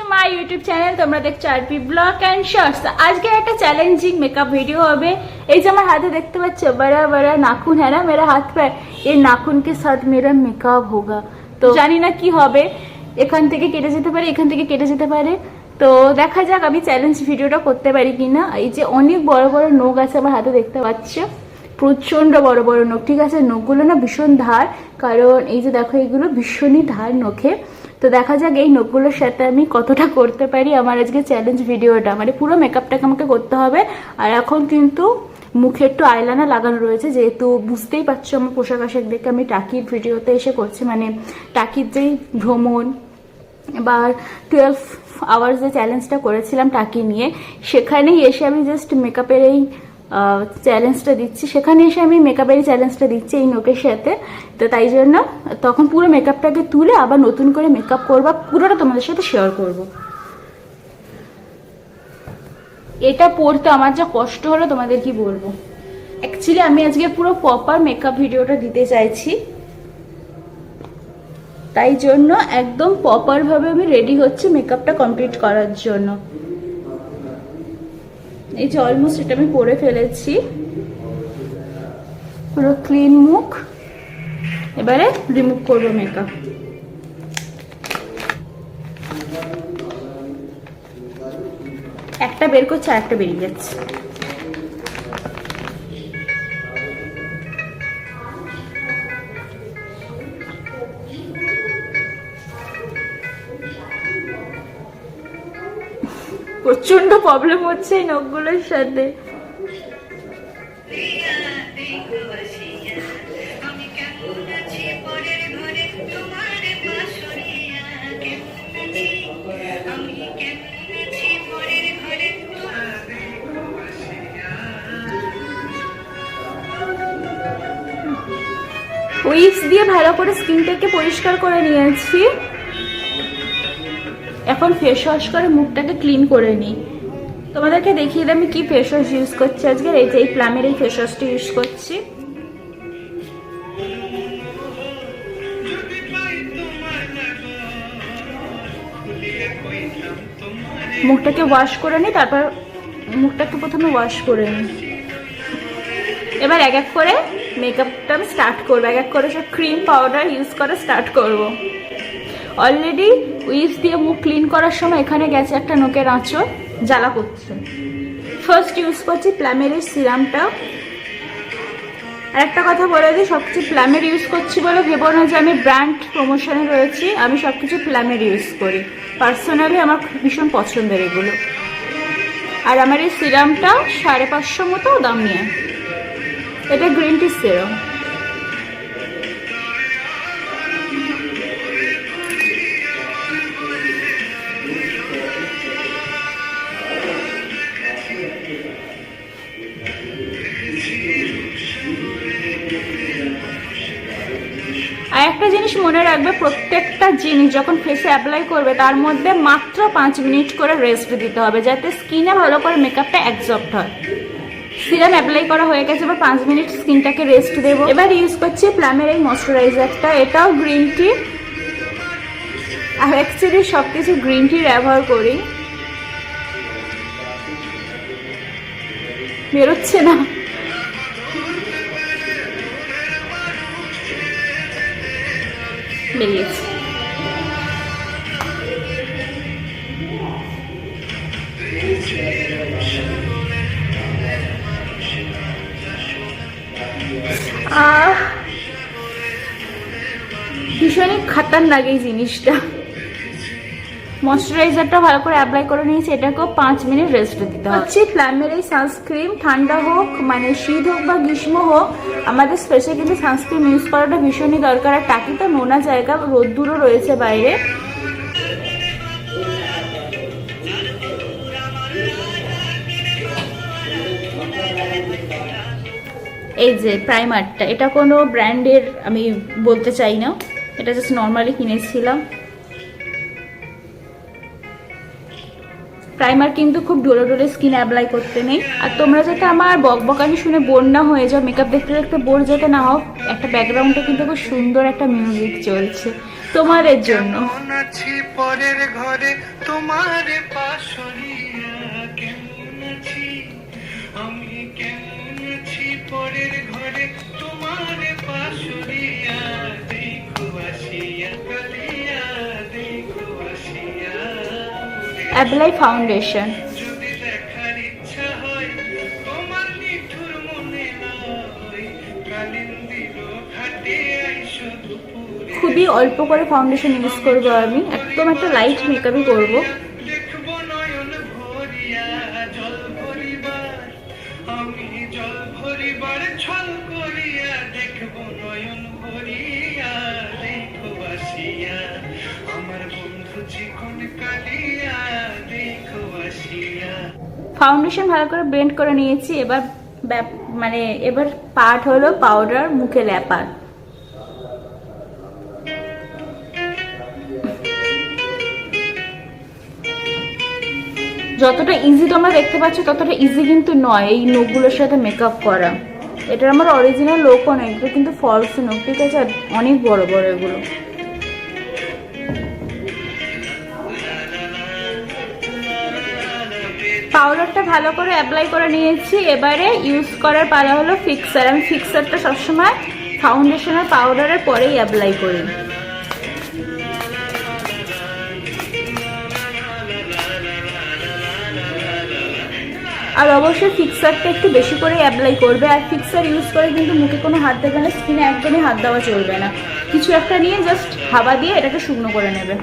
To my YouTube channel তোমরা দেখছ RP blog and shorts আজকে একটা চ্যালেঞ্জিং মেকআপ ভিডিও হবে। এই যে আমার হাতে দেখতে পাচ্ছ, বড়া বড়া, নাখুন হ্যাঁ না? মেরা হাত পে এই নাখুনকে সাথ মেরা মেকআপ হোগা। তো জানি না কি হবে। এখান থেকে কেটে যেতে পারে, এখান থেকে কেটে যেতে পারে। তো দেখা যাক আমি চ্যালেঞ্জ ভিডিওটা করতে পারি কিনা। এই যে অনেক বড় বড় নখ আছে আমার হাতে দেখতে পাচ্ছ। প্রচণ্ড বড় বড় নখ। ঠিক আছে, নখগুলো না ভীষণ ধার। কারণ এই যে দেখো, এগুলো ভীষণই ধার নখে। তো দেখা যাক এই নখগুলোর সাথে আমি কতটা করতে পারি আমার আজকে চ্যালেঞ্জ ভিডিওটা। মানে পুরো মেকআপটাকে আমাকে করতে হবে। আর এখন কিন্তু মুখে একটু আইলানা লাগানো রয়েছে, যেহেতু বুঝতেই পারছ আমার পোশাক আশাক দেখে আমি টাকির ভিডিওতে এসে করছি। মানে টাকির যেই ভ্রমণ বা টুয়েলভ আওয়ার্স যে চ্যালেঞ্জটা করেছিলাম টাকি নিয়ে, সেখানেই এসে আমি জাস্ট মেকআপের এই চ্যালেঞ্জটা দিচ্ছি। সেখানে এসে আমি মেকআপের চ্যালেঞ্জটা দিচ্ছি এই নোকের সাথে। তো তাই জন্য তখন পুরো মেকআপটাকে তুলে আবার নতুন করে মেকআপ করবা পুরোটা তোমাদের সাথে শেয়ার করব। এটা পড়তে আমার যা কষ্ট হলো, তোমাদের কি বলব? অ্যাকচুয়ালি আমি আজকে পুরো প্রপার মেকআপ ভিডিওটা দিতে চাইছি। তাই জন্য একদম প্রপার ভাবে আমি রেডি হচ্ছি মেকআপটা কমপ্লিট করার জন্য। এই যে অলমোস্ট এটা আমি পরে ফেলেছি। পুরো ক্লিন মুখ। এবারে রিমুভ করব মেকআপ একটা বের করছে আর একটা বেরিয়ে যাচ্ছে। প্রচণ্ড প্রবলেম হচ্ছে এই নখগুলোর সাথে। উইপস দিয়ে ভালো করে স্কিনটাকে পরিষ্কার করে নিয়েছি। এখন ফেস ওয়াশ করে মুখটাকে ক্লিন করে নিই। তোমাদেরকে দেখিয়ে দিই আমি কি ফেস ওয়াশ ইউজ করছি আজকে। এই যে এই প্লামের এই ফেস ওয়াশটা ইউজ করছি। মুখটাকে ওয়াশ করে নিই, তারপর মুখটাকে প্রথমে ওয়াশ করে নিই। এবার এক এক করে মেকআপটা আমি স্টার্ট করব। এক এক করে সব ক্রিম পাউডার ইউজ করে স্টার্ট করব। অলরেডি উইপস দিয়ে মুখ ক্লিন করার সময় এখানে গেছে একটা নোকের আঁচড় জ্বালা করছে। ফার্স্ট ইউজ করছি প্ল্যামের সিরামটা আর একটা কথা বলে দিই সব কিছু প্ল্যামের ইউজ করছি বলে ভেবো না যে আমি ব্র্যান্ড প্রমোশনে রয়েছি, আমি সব কিছু প্ল্যামের ইউজ করি। পার্সোনালি আমার ভীষণ পছন্দের এগুলো। আর আমার এই সিরামটা সাড়ে পাঁচশো মতো দাম নিয়ে। এটা গ্রিন টি সিরাম আর একটা জিনিস মনে রাখবে, প্রত্যেকটা জিনিস যখন ফেসে অ্যাপ্লাই করবে, তার মধ্যে মাত্র পাঁচ মিনিট করে রেস্ট দিতে হবে, যাতে স্কিনে ভালো করে মেকআপটা অ্যাবজর্বড হয়। সিরাম অ্যাপ্লাই করা হয়ে গেছে, এবার পাঁচ মিনিট স্কিনটাকে রেস্ট দেবো। এবার ইউজ করছি প্লামের এই ময়শ্চারাইজারটা এটাও গ্রিন টি আর অ্যাকচুয়ালি সব কিছু গ্রিন টি ব্যবহার করি। বেরোচ্ছে না। বেরিয়েছে। ভীষণই খাতারনাক এই জিনিসটা। ময়শ্চারাইজারটা ভালো করে অ্যাপ্লাই করে নিয়েছি এটাকেও পাঁচ মিনিট রেস্ট দিতে হবে। হচ্ছে প্ল্যামের এই সানস্ক্রিন ঠান্ডা হোক মানে শীত হোক বা গ্রীষ্ম হোক আমাদের স্পেশাল কিন্তু সানস্ক্রিন ইউজ করাটা ভীষণই দরকার আর টাকি তো নোনা জায়গা রোদ্দুরও রয়েছে বাইরে। এই যে প্রাইমারটা এটা কোনো ব্র্যান্ডের আমি বলতে চাই না এটা জাস্ট নর্মালি কিনেছিলাম। প্রাইমার কিন্তু খুব ডোলে ডোলে স্কিন অ্যাপ্লাই করতে নেই। আর তোমরা যাতে আমার বকবকানি শুনে বোর না হয়ে যাও মেকআপ দেখতে দেখতে বোর যাতে না হোক একটা ব্যাকগ্রাউন্ডে কিন্তু খুব সুন্দর একটা মিউজিক চলছে তোমাদের জন্য। পরের ঘরে? তোমার আইসো ফাউন্ডেশন খুবই অল্প করে ফাউন্ডেশন ইউজ করব আমি। একদম একটা লাইট মেকআপই করব। ফাউন্ডেশন ভালো করে ব্লেন্ড করে নিয়েছি, এবার মানে এবার পার্ট হলো পাউডার মুখে ল্যাপার যতটা ইজি তোমরা দেখতে পাচ্ছ, ততটা ইজি কিন্তু নয় এই নোকগুলোর সাথে মেকআপ করা। এটা আমার অরিজিনাল লোকও নয়, এগুলো কিন্তু ফলস নোক ঠিক আছে? অনেক বড় বড় এগুলো। পাউডারটা ভালো করে অ্যাপ্লাই করে নিয়েছি। এবারে ইউজ করার পালা হলো ফিক্সার আমি ফিক্সারটা সবসময় ফাউন্ডেশনের পাউডারের পরেই অ্যাপ্লাই করি। আর অবশ্যই ফিক্সারটা একটু বেশি করে অ্যাপ্লাই করবে। আর ফিক্সার ইউজ করে কিন্তু মুখে কোনো হাত দেবে না স্কিনে একদমই হাত দেওয়া চলবে না। কিছু একটা নিয়ে জাস্ট হাওয়া দিয়ে এটাকে শুকনো করে নেবে।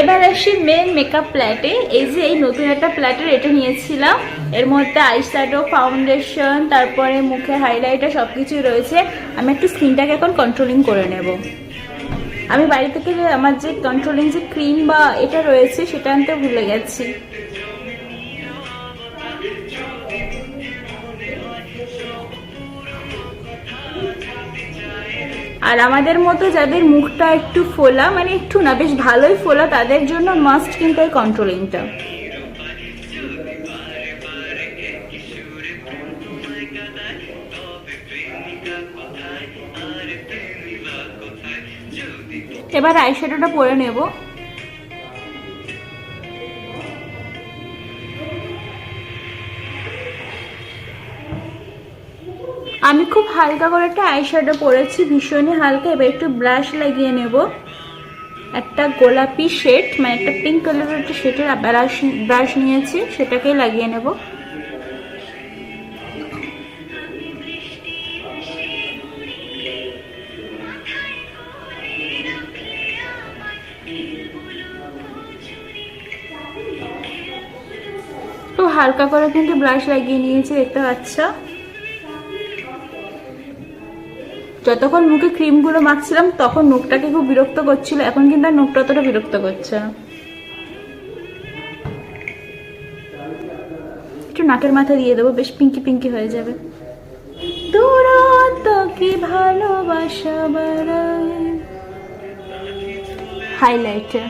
এবার আসি মেন মেকআপ প্ল্যাটে এই যে এই নতুন একটা প্ল্যাটের এটা নিয়েছিলাম। এর মধ্যে আইশ্যাডো ফাউন্ডেশন তারপরে মুখে হাইলাইটার সব কিছুই রয়েছে। আমি একটু স্কিনটাকে এখন কন্ট্রোলিং করে নেব। আমি বাড়ি থেকে আমার যে কন্ট্রোলিং যে ক্রিম বা এটা রয়েছে, সেটা আনতে ভুলে গেছি। আর আমাদের মতো যাদের মুখটা একটু ফোলা মানে একটু না, বেশ ভালোই ফোলা, তাদের জন্য মাস্ট কিন্তু এই কন্ট্রোলিংটা এবার আইশ্যাডোটা পরে নেব। আমি খুব হালকা করে একটা আইশ্যাডো পরেছি, ভীষণই হালকা। এবার একটু ব্রাশ লাগিয়ে নেব। একটা গোলাপি শেড মানে একটা পিঙ্ক কালারের একটা শেডের ব্রাশ ব্রাশ নিয়েছি সেটাকেই লাগিয়ে নেব। তো হালকা করে কিন্তু ব্রাশ লাগিয়ে নিয়েছি, দেখতে পাচ্ছ? যতক্ষণ মুখে ক্রিমগুলো মাখছিলাম, তখন নোখটাকে খুব বিরক্ত করছিল। এখন কিন্তু আর মুখটা অতটা বিরক্ত করছে। একটু নাকের মাথা দিয়ে দেবো, বেশ পিঙ্কি পিঙ্কি হয়ে যাবে। দূরত্ব ভালোবাসা বাড়ায় হাইলাইটার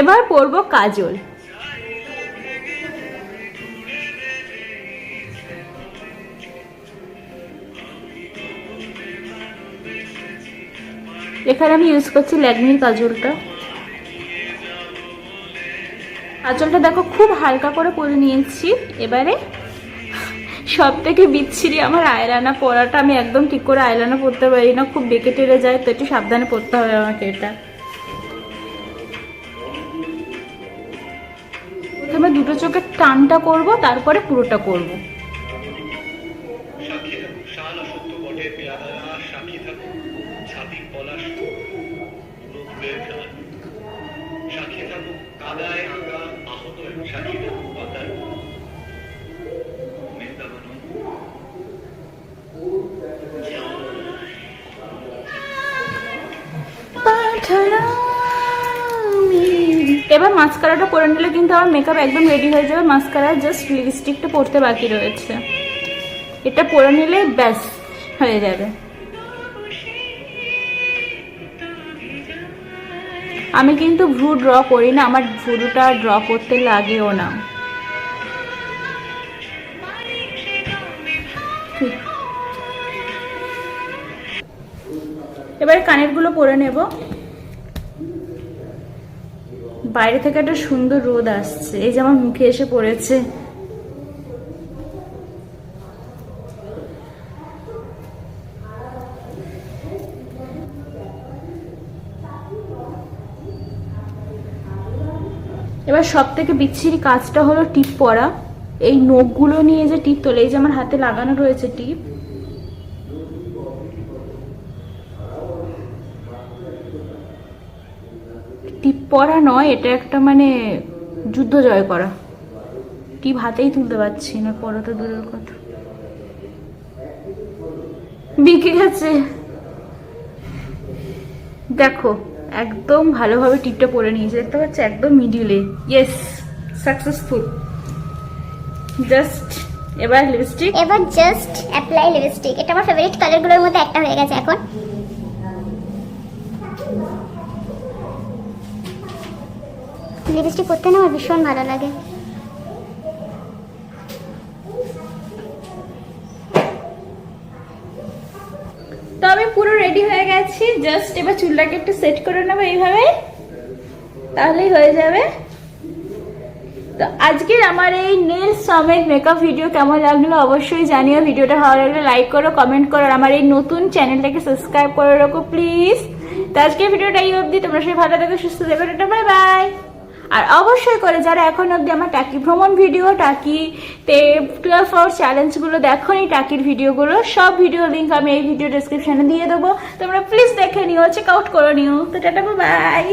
এবার পরবো কাজল। এখানে আমি ইউজ করছি ল্যাকমির কাজলটা। কাজলটা দেখো খুব হালকা করে পরে নিয়েছি। এবারে সব থেকে বিচ্ছিরি আমার আয়লানা পরাটা আমি একদম ঠিক করে আয়লানা পরতে পারি না, খুব বেঁকে টেরে যায়, তো একটু সাবধানে পরতে হবে আমাকে এটা। চোখের টানটা করব তারপরে পুরোটা করব। সাক্ষী থাকুক এবার মাস্কারাটা পরে নিলে কিন্তু আমার মেকআপ একদম রেডি হয়ে যাবে। মাস্কারা জাস্ট লিপস্টিকটা পরতে বাকি রয়েছে। এটা পরে নিলে ব্যাস, হয়ে যাবে। আমি কিন্তু ভ্রু ড্র করি না, আমার ভ্রুটা ড্র করতে লাগেও না। এবারে কানেরগুলো পরে নেব। বাইরে থেকে একটা সুন্দর রোদ আসছে। এই যে আমার মুখে এসে পড়েছে। এবার সব থেকে বিচ্ছিরি কাজটা হলো টিপ পরা। এই নখগুলো নিয়ে যে টিপ তোলে, এই যে আমার হাতে লাগানো রয়েছে টিপ। পরা নয়, এটা একটা মানে যুদ্ধ জয় করা। টিপ হাতেই তুলতে পারছি না পড়া তো দূরের কথা। বিকে গেছে। দেখো, একদম ভালোভাবে টিপটা পরে নিয়েছে, দেখতে পাচ্ছ? একদম মিডিলে ইয়েস সাকসেসফুল জাস্ট এবার লিপস্টিক এবার জাস্ট অ্যাপ্লাই লিপস্টিক এটা আমার ফেভারিট কালারগুলোর মধ্যে একটা হয়ে গেছে এখন। লিপস্টিক পরতে আমার ভীষণ ভালো লাগে। তো আমি পুরো রেডি হয়ে গেছি জাস্ট এবার চুলটাকে একটু সেট করে নেব এইভাবে, তাহলেই হয়ে যাবে। তো আজকের আমার এই নেল সমেত মেকআপ ভিডিও কেমন লাগল অবশ্যই জানিও, ভিডিওটা ভালো লাগলে লাইক করো কমেন্ট করো আমার এই নতুন চ্যানেলটাকে সাবস্ক্রাইব করে রাখো প্লিজ তো আজকের ভিডিওটা এই অবধি, তোমরা সবাই ভালো থাকো, সুস্থ থাকো বাই বাই আর অবশ্যই করে যারা এখন অবধি আমার টাকি ভ্রমণ ভিডিও টাকি তে টুয়েলভ আওয়ার চ্যালেঞ্জগুলো দেখো নি টাকির ভিডিওগুলো সব ভিডিও লিঙ্ক আমি এই ভিডিও ডিসক্রিপশানে দিয়ে দেবো। তোমরা প্লিজ দেখে নিও চেক আউট করে নিও। তো টাটা বাই